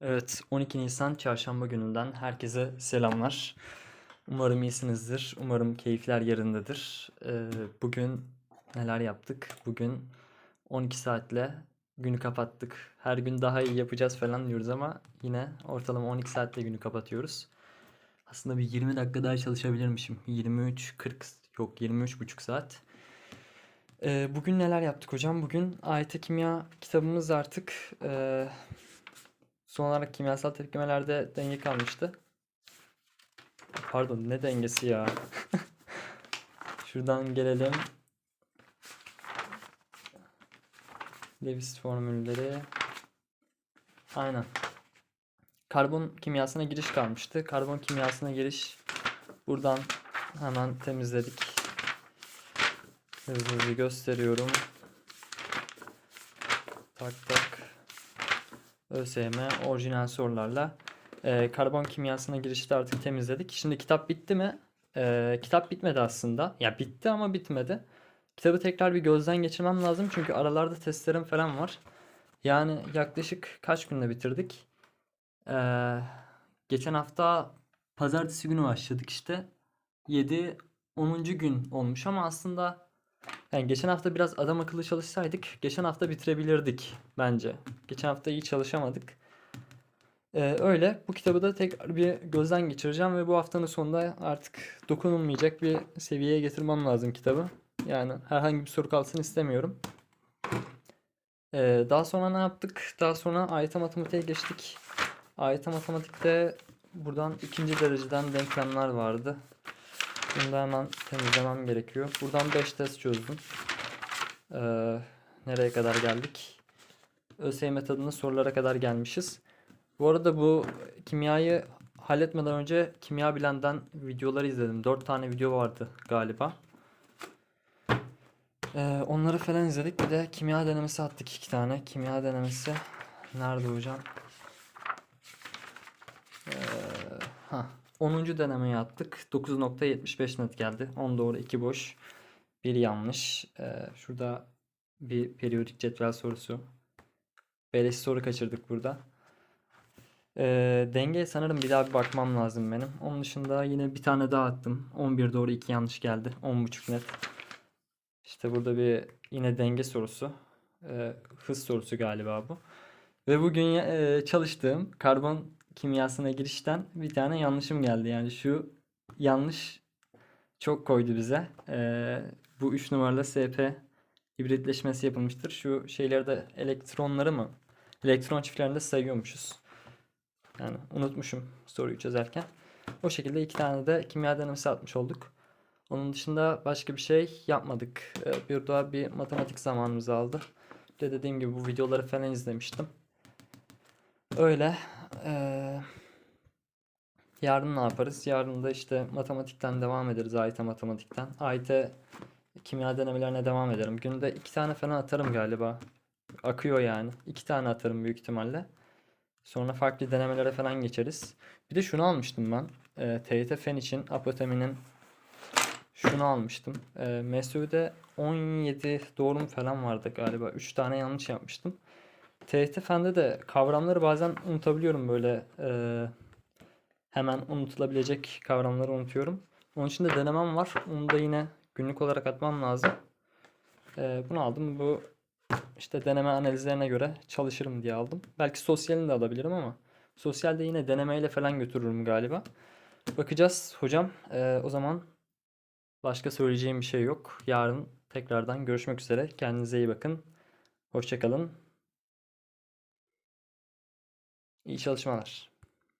Evet, 12 Nisan Çarşamba gününden herkese selamlar. Umarım iyisinizdir. Umarım keyifler yerindedir. Ee, bugün neler yaptık? Bugün 12 saatle günü kapattık. Her gün daha iyi yapacağız falan diyoruz ama yine ortalama 12 saatle günü kapatıyoruz. Aslında bir 20 dakika daha çalışabilirmişim. 23, 40, yok 23 buçuk saat. Ee, bugün neler yaptık hocam? Bugün AYT Kimya kitabımız artık e, son olarak kimyasal tepkimelerde denge kalmıştı. Pardon ne dengesi ya? Şuradan gelelim. Lewis formülleri. Aynen. Karbon kimyasına giriş kalmıştı. Karbon kimyasına giriş buradan hemen temizledik. Hızlı hızlı gösteriyorum. Tak tak. ÖSYM orijinal sorularla e, karbon kimyasına girişte artık temizledik. Şimdi kitap bitti mi? E, kitap bitmedi aslında. Ya bitti ama bitmedi. Kitabı tekrar bir gözden geçirmem lazım çünkü aralarda testlerim falan var. Yani yaklaşık kaç günde bitirdik? E, geçen hafta pazartesi günü başladık işte. 7 10. gün olmuş ama aslında yani geçen hafta biraz adam akıllı çalışsaydık geçen hafta bitirebilirdik bence. Geçen hafta iyi çalışamadık. Ee, öyle bu kitabı da tekrar bir gözden geçireceğim ve bu haftanın sonunda artık dokunulmayacak bir seviyeye getirmem lazım kitabı. Yani herhangi bir soru kalsın istemiyorum. Ee, daha sonra ne yaptık? Daha sonra AYT matematiğe geçtik. AYT matematikte buradan ikinci dereceden denklemler vardı. Bunu da hemen temizlemem gerekiyor. Buradan 5 test çözdüm. Ee, nereye kadar geldik? ÖSYM tadında sorulara kadar gelmişiz. Bu arada bu kimyayı halletmeden önce kimya bilenden videoları izledim. 4 tane video vardı galiba. Ee, onları falan izledik. Bir de kimya denemesi attık 2 tane. Kimya denemesi nerede hocam? Ee, ha 10. denemeyi attık. 9.75 net geldi. 10 doğru 2 boş. 1 yanlış. Ee, şurada bir periyodik cetvel sorusu. Beleş soru kaçırdık burada. Ee, dengeye sanırım bir daha bir bakmam lazım benim. Onun dışında yine bir tane daha attım. 11 doğru 2 yanlış geldi. 10.5 net. İşte burada bir yine denge sorusu. Ee, hız sorusu galiba bu. Ve bugün e, çalıştığım karbon kimyasına girişten bir tane yanlışım geldi. Yani şu yanlış çok koydu bize. Ee, bu 3 numaralı SP hibritleşmesi yapılmıştır. Şu şeylerde elektronları mı? Elektron çiftlerinde sayıyormuşuz. Yani unutmuşum soruyu çözerken. O şekilde iki tane de kimya denemesi atmış olduk. Onun dışında başka bir şey yapmadık. Ee, bir daha bir matematik zamanımızı aldı. Bir de dediğim gibi bu videoları falan izlemiştim. Öyle. Ee, yarın ne yaparız? Yarın da işte matematikten devam ederiz. AYT matematikten. AYT kimya denemelerine devam ederim. Günde iki tane falan atarım galiba. Akıyor yani. İki tane atarım büyük ihtimalle. Sonra farklı denemelere falan geçeriz. Bir de şunu almıştım ben. E, TYT Fen için apoteminin şunu almıştım. E, MSÜ'de 17 doğru mu falan vardı galiba. 3 tane yanlış yapmıştım. TYT Fen'de de kavramları bazen unutabiliyorum böyle e, hemen unutulabilecek kavramları unutuyorum. Onun için de denemem var. Onu da yine günlük olarak atmam lazım. E, bunu aldım. Bu işte deneme analizlerine göre çalışırım diye aldım. Belki sosyalini de alabilirim ama sosyalde yine denemeyle falan götürürüm galiba. Bakacağız hocam. E, o zaman başka söyleyeceğim bir şey yok. Yarın tekrardan görüşmek üzere. Kendinize iyi bakın. Hoşçakalın. İyi çalışmalar.